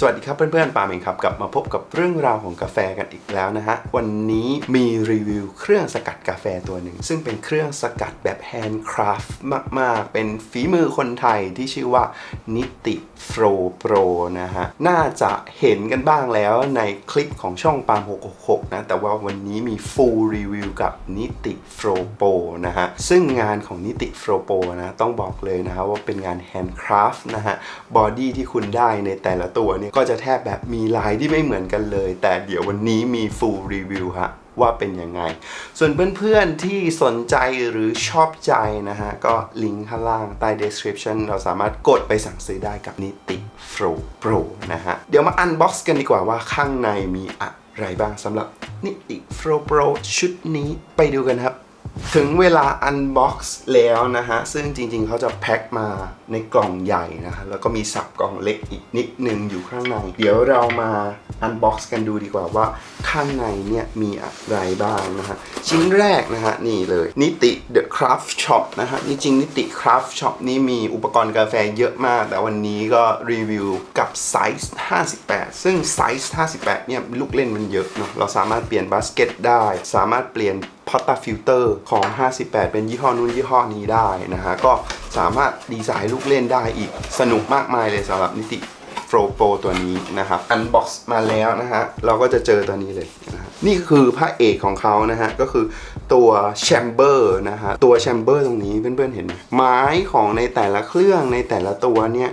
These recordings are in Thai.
สวัสดีครับเพื่อนๆปาเองครับกลับมาพบกับเรื่องราวของกาแฟกันอีกแล้วนะฮะ วันนี้มีรีวิวเครื่องสกัดกาแฟตัวหนึ่ง ซึ่งเป็นเครื่องสกัดแบบแฮนด์คราฟต์มากๆ เป็นฝีมือคนไทยที่ชื่อว่านิติโฟรโปรนะฮะ น่าจะเห็นกันบ้างแล้วในคลิปของช่องปาม666 นะ แต่ว่าวันนี้มี full review กับนิติโฟรโปรนะฮะ ซึ่งงานของนิติโฟรโปรนะต้องบอกเลยนะฮะว่าเป็นงานแฮนด์คราฟต์นะฮะบอดี้ที่คุณได้ในแต่ละตัวเนี่ยก็จะแทบแบบมีลายที่ไม่เหมือนกันเลย แต่เดี๋ยววันนี้มี full review ฮะว่าเป็นยังไง ส่วนเพื่อนๆที่สนใจหรือชอบใจนะฮะ ก็ลิงก์ข้างล่างใต้ description เราสามารถกดไปสั่งซื้อได้กับนิติ Flow Pro นะฮะ เดี๋ยวมา unbox กันดีกว่าว่าข้างในมีอะไรบ้างสำหรับนิติ Flow Pro ชุดนี้ไปดูกันครับ ถึงเวลา unbox แล้วนะฮะ ซึ่งจริงๆ เขาจะแพ็คมาในกล่องใหญ่นะฮะ แล้วก็มีสับกล่องเล็กอีกนิดนึงอยู่ข้างใน เดี๋ยวเรามา unbox กันดูดีกว่าว่าข้างในเนี่ยมีอะไรบ้างนะฮะ ชิ้นแรกนะฮะ นี่เลย นิติ The Craft Shop นะฮะ จริงๆนิติ Craft Shop นี้มีอุปกรณ์กาแฟเยอะมาก แต่วันนี้ก็รีวิวกับไซส์58 ซึ่งไซส์58เนี่ยลูกเล่นมันเยอะเนาะเราสามารถเปลี่ยนบาสเกตได้ สามารถเปลี่ยน พอตตาฟิลเตอร์ของ 58 เป็นยี่ห้อนู้นยี่ห้อนี้ได้นะฮะ ก็สามารถดีไซน์ลูกเล่นได้อีกสนุกมากมายเลยสำหรับนิติโฟรโปตัวนี้นะครับอันบ็อกซ์มาแล้วนะฮะ เราก็จะเจอตัวนี้เลยนะฮะนี่คือพระเอกของเขานะฮะ ก็คือตัวแชมเบอร์นะฮะ ตัวแชมเบอร์ตรงนี้เพื่อนๆเห็นไหมไม้ของในแต่ละเครื่องในแต่ละตัวเนี่ย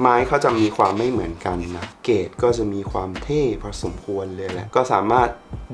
ไม้เขาจะมีความไม่เหมือนกันนะ เกรดก็จะมีความเท่พอสมควรเลยแหละ ก็สามารถ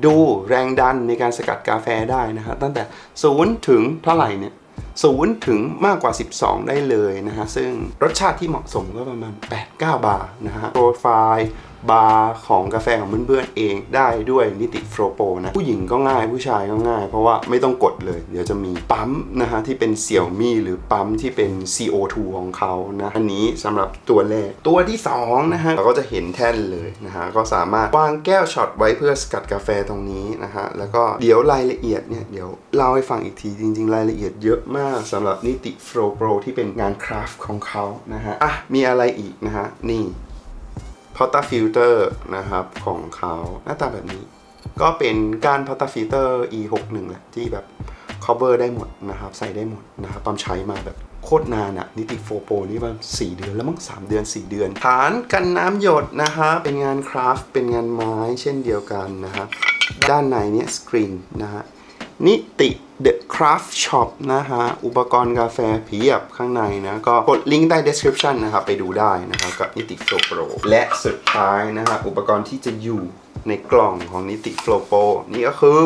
ดูแรงดันในการสกัดกาแฟได้นะฮะตั้งแต่ 0 ถึงเท่าไหร่เนี่ย0ถึงมากกว่า 12 ได้เลยนะฮะ ซึ่งรสชาติที่เหมาะสมก็ประมาณ 8-9 บาทนะฮะโปรไฟล์ บาร์ของกาแฟของเพื่อนๆเองได้ด้วยนิติโฟรโปนะ ผู้หญิงก็ง่ายผู้ชายก็ง่าย เพราะว่าไม่ต้องกดเลย เดี๋ยวจะมีปั๊มนะฮะที่เป็นเสี่ยวมี่หรือปั๊มที่เป็น CO2 ของเขานะอันนี้สำหรับตัวแรก ตัวที่2นะฮะเราก็จะเห็นแท่นเลยนะฮะก็สามารถวางแก้วช็อตไว้เพื่อสกัดกาแฟตรงนี้นะฮะแล้วก็เดี๋ยวรายละเอียดเนี่ยเดี๋ยวเล่าให้ฟังอีกทีจริง ๆ รายละเอียดเยอะมากสำหรับนิติโฟรโปรที่เป็นงานคราฟต์ของเขานะฮะอะมีอะไรอีกนะฮะนี่ พอตตาฟิลเตอร์นะครับของเขาหน้าตาแบบนี้ ก็เป็นการพอตตาฟิลเตอร์ e61 แหละที่แบบ cover ได้หมดนะครับ ใส่ได้หมดนะครับปั๊มใช้มาแบบโคตรนานอะนิติโฟโปนี่มัน4เดือนแล้วมั้ง3เดือน 4 เดือน ฐานกันน้ำหยดนะฮะเป็นงานคราฟต์เป็นงานไม้เช่นเดียวกันนะครับด้านในเนี่ยสกรีนนะฮะ นิติ The Craft Shop นะฮะ อุปกรณ์กาแฟเพียบข้างในนะ ก็กดลิงก์ใต้ description นะครับ ไปดูได้นะครับ กับนิติโฟโปรและสุดท้ายนะฮะ อุปกรณ์ที่จะอยู่ในกล่องของนิติโฟโปรนี่ก็คือ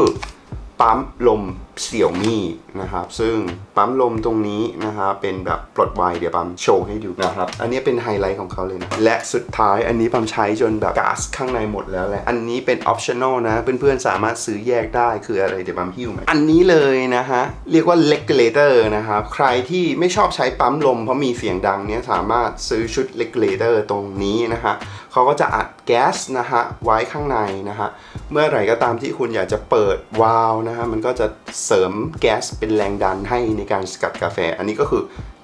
ปั๊มลม เสี่ยวมี่นะครับ ซึ่งปั๊มลมตรงนี้นะครับเป็นแบบปลดไวเดี๋ยวปั๊มโชว์ให้ดูนะครับ อันนี้เป็นไฮไลท์ของเขาเลยนะ และสุดท้ายอันนี้ปั๊มใช้จนแบบก๊าซข้างในหมดแล้วแหละ อันนี้เป็นออปชั่นอลนะ เพื่อนๆสามารถซื้อแยกได้คืออะไรเดี๋ยวปั๊มหิ้วมาอันนี้เลยนะฮะ เรียกว่า regulator นะครับ ใครที่ไม่ชอบใช้ปั๊มลมเพราะมีเสียงดังเนี่ยสามารถซื้อชุด regulator ตรงนี้นะฮะเขาก็จะอัดแก๊สนะฮะไว้ข้างในนะฮะเมื่อไหร่ก็ตามที่คุณอยากจะเปิดวาล์วนะฮะมันก็จะเสริมแก๊สเป็นแรงดันให้ในการสกัดกาแฟ อันนี้ก็คือ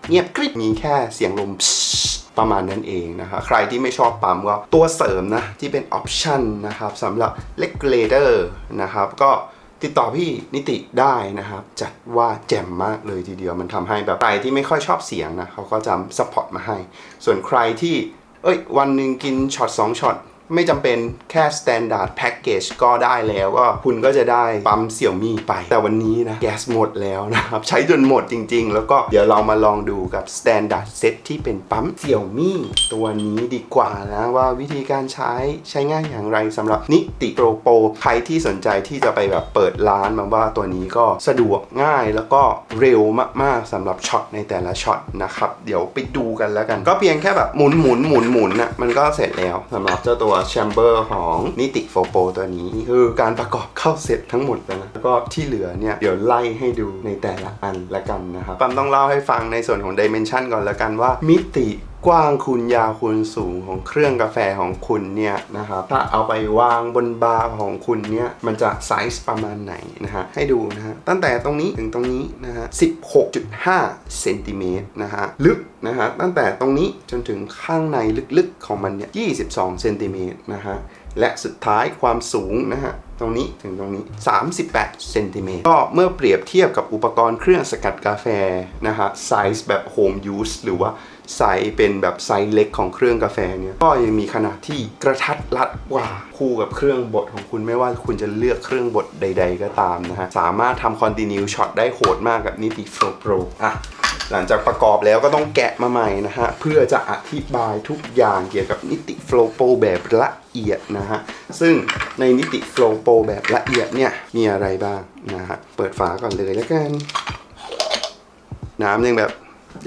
เงียบกริบมีแค่เสียงลมประมาณนั้นเองนะฮะใครที่ไม่ชอบปั๊มก็ตัวเสริมนะ ที่เป็นออปชันนะครับสำหรับ regulator นะครับก็ติดต่อพี่นิติได้นะครับ จัดว่าแจ่มมากเลยทีเดียวมันทำให้แบบใครที่ไม่ค่อยชอบเสียงนะเขาก็จะซัพพอร์ตมาให้ ส่วนใครที่เอ้ยวันหนึ่งกินช็อต2ช็อต ไม่จำเป็นแค่ standard package ก็ได้แล้วก็คุณก็จะได้ปั๊มเสี่ยวมี่ไป แต่วันนี้นะแก๊สหมดแล้วนะครับ ใช้จนหมดจริง ๆ แล้วก็เดี๋ยวเรามาลองดูกับ standard set ที่เป็นปั๊มเสี่ยวมี่ตัวนี้ดีกว่านะว่าวิธีการใช้ใช้ง่ายอย่างไรสำหรับนิติโปรโปรใครที่สนใจที่จะไปแบบเปิดร้านมาว่าตัวนี้ก็สะดวกง่ายแล้วก็เร็วมากๆสำหรับช็อตในแต่ละช็อตนะครับเดี๋ยวไปดูกันแล้วกัน ก็เพียงแค่แบบหมุนหมุนหมุนหมุนนะมันก็เสร็จแล้วสำหรับเจ้าตัวแชมเบอร์ของนิติโฟโปตัวนี้คือการประกอบเข้าเสร็จทั้งหมดแล้วนะแล้วก็ที่เหลือเนี่ย เดี๋ยวไล่ให้ดูในแต่ละอันละกันนะครับปั๊มต้องเล่าให้ฟังในส่วนของดิเมนชันก่อนละกันว่ามิติ กว้างคูณยาวคูณสูงของเครื่องกาแฟของคุณเนี่ยนะครับถ้าเอาไปวางบนบาร์ของคุณเนี่ยมันจะไซส์ประมาณไหนนะฮะให้ดูนะฮะตั้งแต่ตรงนี้ถึงตรงนี้นะฮะ16.5เซนติเมตรนะฮะลึกนะฮะตั้งแต่ตรงนี้จนถึงข้างในลึกๆของมันเนี่ย22เซนติเมตรนะฮะและสุดท้ายความสูงนะฮะตรงนี้ถึงตรงนี้ 38 เซนติเมตร ก็เมื่อเปรียบเทียบกับอุปกรณ์เครื่องสกัดกาแฟนะฮะไซส์แบบโฮมยูสหรือว่า ไซส์เป็นแบบไซส์เล็กของเครื่องกาแฟเนี่ยก็ยังมีขนาดที่กระทัดรัดกว่าคู่กับเครื่องบดของคุณไม่ว่าคุณจะเลือกเครื่องบดใด ๆ ก็ตามนะฮะ สามารถทำคอนติเนียช็อตได้โหดมากกับนิติโฟโปรอะหลังจากประกอบแล้วก็ต้องแกะมาใหม่นะฮะ เพื่อจะอธิบายทุกอย่างเกี่ยวกับนิติโฟล์โปแบบละเอียดนะฮะ ซึ่งในนิติโฟล์โปแบบละเอียดเนี่ย มีอะไรบ้างนะฮะ เปิดฝาก่อนเลยแล้วกัน น้ำยังแบบ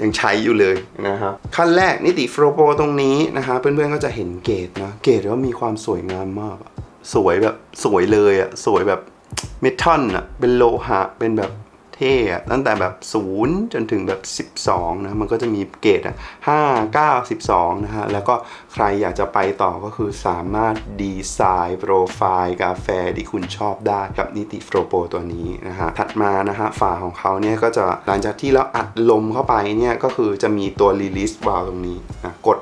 ยังใช้อยู่เลยนะครับขั้นแรกนิติโฟโปรตรงนี้นะฮะเพื่อนๆก็จะเห็นเกตนะเกจก็มีความสวยงามมากสวยแบบสวยเลยอะสวยแบบเมทัลอะเป็นโลหะเป็นแบบ เท่อะตั้งแต่แบบ 0 จนถึงแบบ 12 นะ มันก็จะมีเกรดอะ5 9 12 นะฮะ แล้วก็ใครอยากจะไปต่อก็คือสามารถดีไซน์โปรไฟล์กาแฟที่คุณชอบได้กับนิติโฟโปตัวนี้นะฮะ ถัดมานะฮะฝาของเขาเนี่ยก็จะหลังจากที่เราอัดลมเข้าไปเนี่ย ก็คือจะมีตัว release valve ตรงนี้นะกด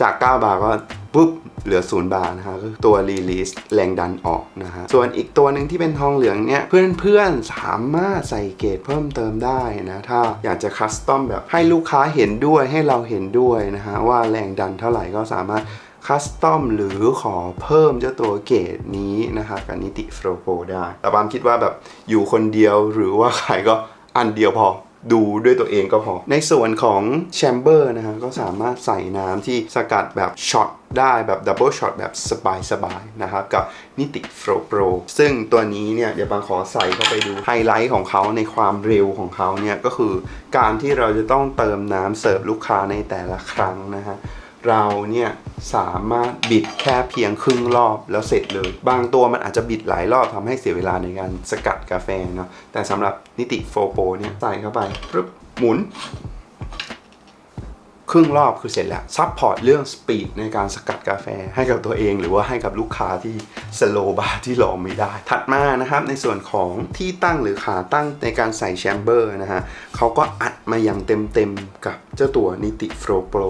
จาก 9 บาทก็ปุ๊บเหลือ 0 บาทนะฮะก็คือตัว release แรงดันออกนะฮะ ส่วนอีกตัวหนึ่งที่เป็นทองเหลืองเนี่ยเพื่อนๆสามารถใส่เกรดเพิ่มเติมได้นะ ถ้าอยากจะคัสตอมแบบให้ลูกค้าเห็นด้วยให้เราเห็นด้วยนะฮะ ว่าแรงดันเท่าไหร่ก็สามารถคัสตอมหรือขอเพิ่มเจ้าตัวเกรดนี้นะฮะกับนิติโฟโปได้ แต่บามคิดว่าแบบอยู่คนเดียวหรือว่าใครก็อันเดียวพอ ดูด้วยตัวเองก็พอ ในส่วนของแชมเบอร์นะฮะก็สามารถใส่น้ำที่สกัดแบบช็อตได้แบบดับเบิลช็อตแบบสบายๆนะครับ กับนิติโฟลโปรซึ่งตัวนี้เนี่ยเดี๋ยวบางขอใส่เข้าไปดูไฮไลท์ของเขาในความเร็วของเขาเนี่ยก็คือการที่เราจะต้องเติมน้ำเสิร์ฟลูกค้าในแต่ละครั้งนะฮะ เราเนี่ยสามารถบิดแค่เพียงครึ่งรอบแล้วเสร็จเลย บางตัวมันอาจจะบิดหลายรอบทำให้เสียเวลาในการสกัดกาแฟเนาะแต่สำหรับนิติโฟโปเนี่ยใส่เข้าไปปึ๊บหมุน ครึ่งรอบคือเสร็จแล้วซัพพอร์ตเรื่องสปีดในการสกัดกาแฟให้กับตัวเอง หรือว่าให้กับลูกค้าที่สโลบาร์ที่รอไม่ได้ ถัดมานะครับในส่วนของที่ตั้งหรือขาตั้งในการใส่แชมเบอร์นะฮะเขาก็อัดมาอย่างเต็มๆกับเจ้าตัวนิติโฟโปร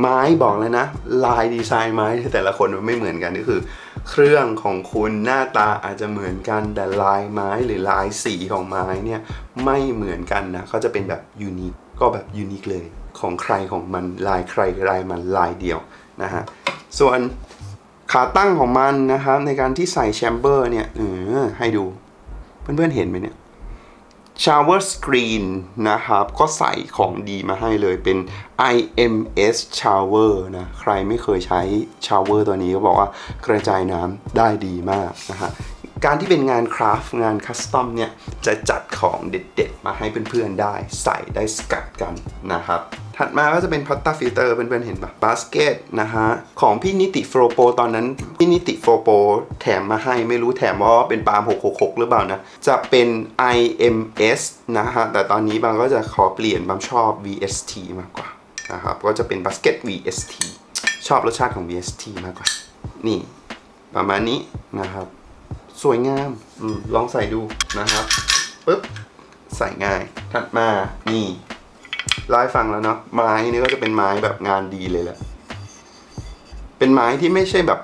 ไม้บอกเลยนะ ลายดีไซน์ไม้แต่ละคนมันไม่เหมือนกันก็คือ เครื่องของคุณหน้าตาอาจจะเหมือนกันแต่ลายไม้หรือลายสีของไม้เนี่ยไม่เหมือนกันนะเขาจะเป็นแบบยูนิคก็แบบยูนิคเลยของใครของมันลายใครลายมันลายเดียวนะฮะส่วนขาตั้งของมันนะครับในการที่ใส่แชมเบอร์เนี่ยเออให้ดูเพื่อนๆเห็นไหมเนี่ย shower screen นะครับ ก็ใส่ของดีมาให้เลยเป็น IMS shower นะ ใครไม่เคยใช้ shower ตัวนี้ก็บอกว่ากระจายน้ำได้ดีมากนะฮะการที่เป็นงานคราฟต์งานคัสตอมเนี่ย จะจัดของเด็ดๆ มาให้เพื่อนๆได้ใส่ได้สกัดกันนะครับ ถัดมาก็จะเป็นพัตตาฟิลเตอร์เพื่อนๆเห็นปะบาสเกตนะฮะ ของพี่นิติโฟโปตอนนั้น พี่นิติโฟโปแถมมาให้ไม่รู้แถมว่าเป็นปาล์ม666 หรือเปล่านะ จะเป็น IMS นะฮะ แต่ตอนนี้บางก็จะขอเปลี่ยนบางชอบ VST มากกว่านะครับก็จะเป็นบาสเกต VST ชอบรสชาติของ VST มากกว่า นี่ ประมาณนี้นะครับ สวยงามอมลองใส่ดูนะครับปึ๊บใส่ง่ายถัดมานี่ เล่าให้ฟังแล้วเนาะไม้นี่ก็จะเป็นไม้แบบงานดีเลยแหละ เป็นไม้ที่ไม่ใช่แบบ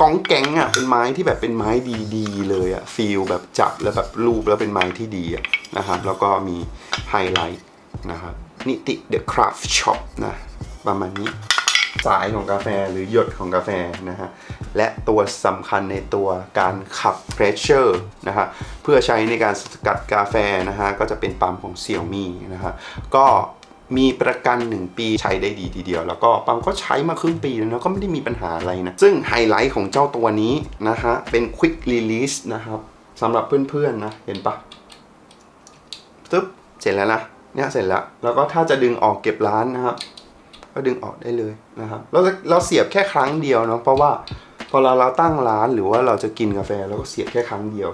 กองแก๊งอะ่ะเป็นไม้ที่แบบเป็นไม้ดีๆเลยอะ่ะฟีลแบบจับแล้วแบบรูปแล้วเป็นไม้ที่ดีอะ่ะนะครับ แล้วก็มีไฮไลท์นะครับนิติเดอะคราฟช็อปนะ ประมาณนี้ สายของกาแฟหรือหยดของกาแฟนะฮะ และตัวสำคัญในตัวการขับเพรสเชอร์นะฮะ เพื่อใช้ในการสกัดกาแฟนะฮะ ก็จะเป็นปั๊มของ Xiaomi นะฮะ ก็มีประกัน 1 ปีใช้ได้ดีทีเดียว แล้วก็ปั๊มก็ใช้มาครึ่งปีแล้วก็ไม่ได้มีปัญหาอะไรนะ ซึ่งไฮไลท์ของเจ้าตัวนี้นะฮะ เป็น Quick Release นะครับสำหรับเพื่อนๆนะ เห็นปะตึ๊บเสร็จแล้วนะเนี่ยเสร็จแล้ว แล้วก็ถ้าจะดึงออกเก็บร้านนะครับ ก็ดึงออกได้เลยนะครับเราเราเสียบแค่ครั้งเดียวเนาะเพราะว่าพอเราเราตั้งร้านหรือว่าเราจะกินกาแฟเราก็เสียบแค่ครั้งเดียว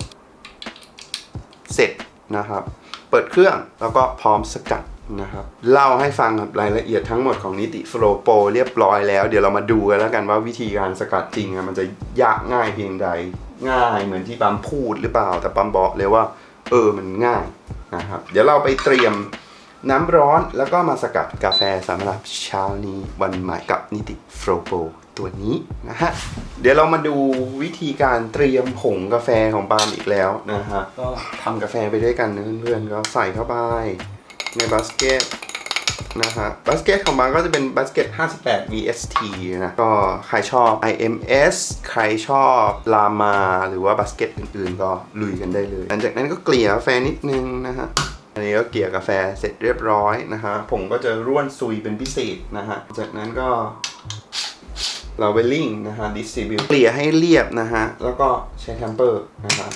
เสร็จนะครับ เปิดเครื่องแล้วก็พร้อมสกัดนะครับเล่าให้ฟังครับรายละเอียดทั้งหมดของนิติโฟลโปเรียบร้อยแล้ว เดี๋ยวเรามาดูกันแล้วกันว่าวิธีการสกัดจริงอะมันจะยากง่ายเพียงใดง่ายเหมือนที่ปั๊มพูดหรือเปล่า แต่ปั๊มบอกเลยว่า เออมันง่ายนะครับ เดี๋ยวเราไปเตรียม น้ำร้อนแล้วก็มาสกัดกาแฟสำหรับเช้านี้วันใหม่กับนิติโฟโปตัวนี้นะฮะ เดี๋ยวเรามาดูวิธีการเตรียมผงกาแฟของปาล์มอีกแล้วนะฮะ ก็ทำกาแฟไปด้วยกันนะเพื่อนๆก็ใส่เข้าไปในบาสเกตนะฮะบาสเกตของบางก็จะเป็นบาสเกต 58 VST นะ ก็ใครชอบ IMS ใครชอบลามาหรือว่าบาสเกตอื่นๆ ก็ลุยกันได้เลย หลังจากนั้นก็เกลี่ยกาแฟนิดนึงนะฮะ อันนี้ก็เกลี่ยกาแฟเสร็จเรียบร้อยนะฮะผงก็จะร่วนซุยเป็นพิเศษนะฮะจากนั้นก็เราไปลิงนะฮะดิสติบิวเกลี่ยให้เรียบนะฮะแล้วก็ใช้แทมเปอร์นะฮะ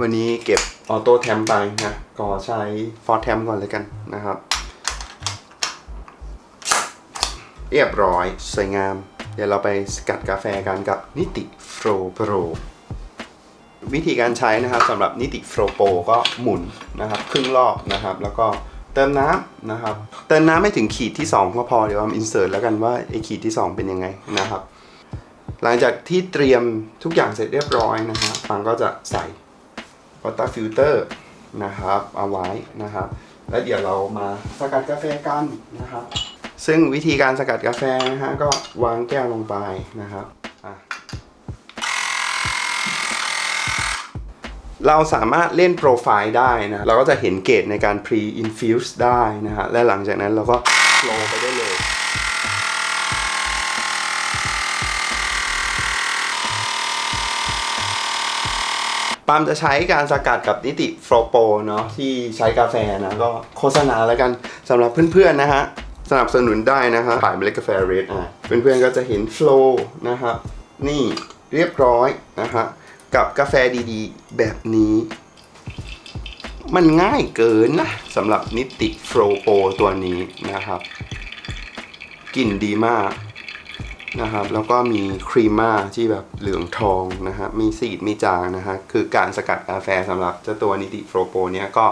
วันนี้เก็บออโต้แทมไปนะก็ใช้ฟอร์แทมก่อนเลยกันนะครับ เรียบร้อยสวยงาม เดี๋ยวเราไปสกัดกาแฟกันกับนิติโฟล์โปร วิธีการใช้นะครับสำหรับนิติโฟโปก็หมุนนะครับครึ่งรอบนะครับ แล้วก็เติมน้ำนะครับ เติมน้ำไม่ถึงขีดที่ 2 ก็พอเดี๋ยวผมอินเสิร์ตแล้วกันว่าไอขีดที่ 2 เป็นยังไงนะครับ หลังจากที่เตรียมทุกอย่างเสร็จเรียบร้อยนะฮะฟังก็จะใส่ water filter นะครับเอาไว้นะครับ แล้วเดี๋ยวเรามาสกัดกาแฟกันนะครับ ซึ่งวิธีการสกัดกาแฟนะฮะก็วางแก้วลงไปนะครับ เราสามารถเล่นโปรไฟล์ได้นะ เราก็จะเห็นเกจในการ pre infuse ได้นะฮะ และหลังจากนั้นเราก็โ l ลไปได้เลยปามจะใช้การสกัดกับนิติฟลอโปเนาะที่ใช้กาแฟนะก็โฆษณาแล้วกันสำหรับเพื่อนๆนะฮะ สนับสนุนได้นะฮะขายเมล็ดกาแฟเรดอะเพื่อนๆก็จะเห็นโฟล์นะครับนี่เรียบร้อยนะฮะ กับกาแฟดีๆ แบบนี้ มันง่ายเกินนะสำหรับนิติโฟลโปตัวนี้นะครับกลิ่นดีมากนะครับ แล้วก็มีครีมม่าที่แบบเหลืองทองนะฮะมีสีดมีจางนะฮะคือการสกัดกาแฟสำหรับเจ้าตัวนิติโฟรโปเนี้ยก็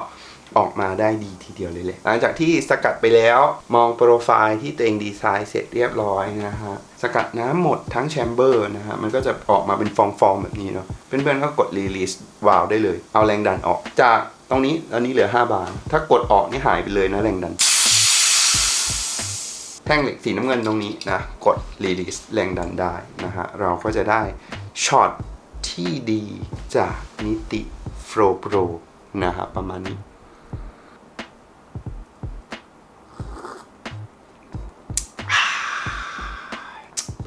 ออกมาได้ดีทีเดียวเลยแหละหลังจากที่สกัดไปแล้วมองโปรไฟล์ที่ตัวเองดีไซน์เสร็จเรียบร้อยนะฮะสกัดน้ำหมดทั้งแชมเบอร์นะฮะมันก็จะออกมาเป็นฟองๆแบบนี้เนาะเพื่อนๆก็กดรีลิสวาลได้เลย เอาแรงดันออกจากตรงนี้ตอนนี้เหลือ 5 บาร์ถ้ากดออกนี่หายไปเลยนะแรงดัน แท่งเหล็กสีน้ำเงินตรงนี้นะกด release แรงดันได้นะฮะเราก็จะได้ช็อตที่ดีจากนิติ Flow Pro นะฮะประมาณนี้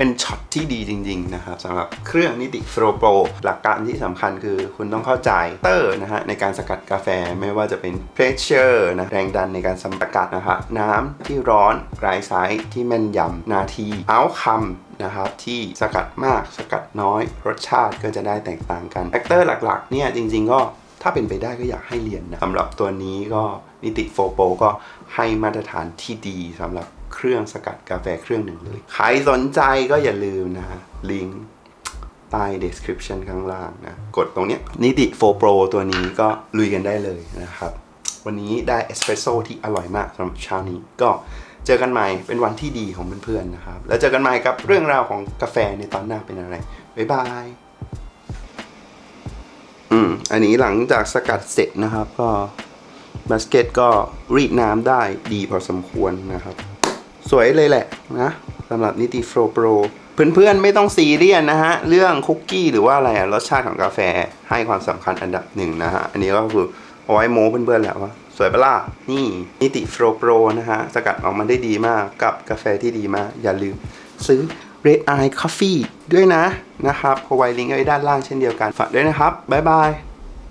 เป็นช็อตที่ดีจริง ๆ นะครับสำหรับเครื่องนิติ Flow Pro หลักการที่สำคัญคือคุณต้องเข้าใจเตอร์นะฮะในการสกัดกาแฟไม่ว่าจะเป็น pressure นะแรงดันในการสกัดนะฮะน้ำที่ร้อนรายไซส์ที่แม่นยำนาทีเอาคำนะครับที่สกัดมากสกัดน้อย รสชาติก็จะได้แตกต่างกันแฟกเตอร์หลักๆเนี่ยจริง ๆ ก็ถ้าเป็นไปได้ก็อยากให้เรียนนะสำหรับตัวนี้ก็นิติโฟโปก็ให้มาตรฐานที่ดีสำหรับ เครื่องสกัดกาแฟเครื่องหนึ่งเลย ใครสนใจก็อย่าลืมนะฮะลิงก์ใต้ description ข้างล่างนะ กดตรงเนี้ยนิติโฟโปรตัวนี้ก็ลุยกันได้เลยนะครับ วันนี้ได้เอสเปรสโซ่ที่อร่อยมากสำหรับเช้านี้ก็เจอกันใหม่เป็นวันที่ดีของเพื่อนๆนะครับ แล้วเจอกันใหม่กับเรื่องราวของกาแฟในตอนหน้าเป็นอะไร บ๊ายบาย อืม อันนี้หลังจากสกัดเสร็จนะครับ ก็บาสเกตก็รีดน้ำได้ดีพอสมควรนะครับ สวยเลยแหละนะสำหรับนิติโฟโปรเพื่อนๆไม่ต้องซีเรียสนะฮะ เรื่องคุกกี้หรือว่าอะไรอะรสชาติของกาแฟให้ความสำคัญอันดับหนึ่งนะฮะ อันนี้ก็คือเอาไว้โม้เพื่อนๆแหละว่าสวยปะล่ะนี่นิติโฟโปรนะฮะ สกัดออกมาได้ดีมากกับกาแฟที่ดีมาก อย่าลืมซื้อ Red Eye Coffee ด้วยนะนะครับเอาไว้ลิงก์ไว้ด้านล่างเช่นเดียวกันฝากด้วยนะครับ บ๊ายบาย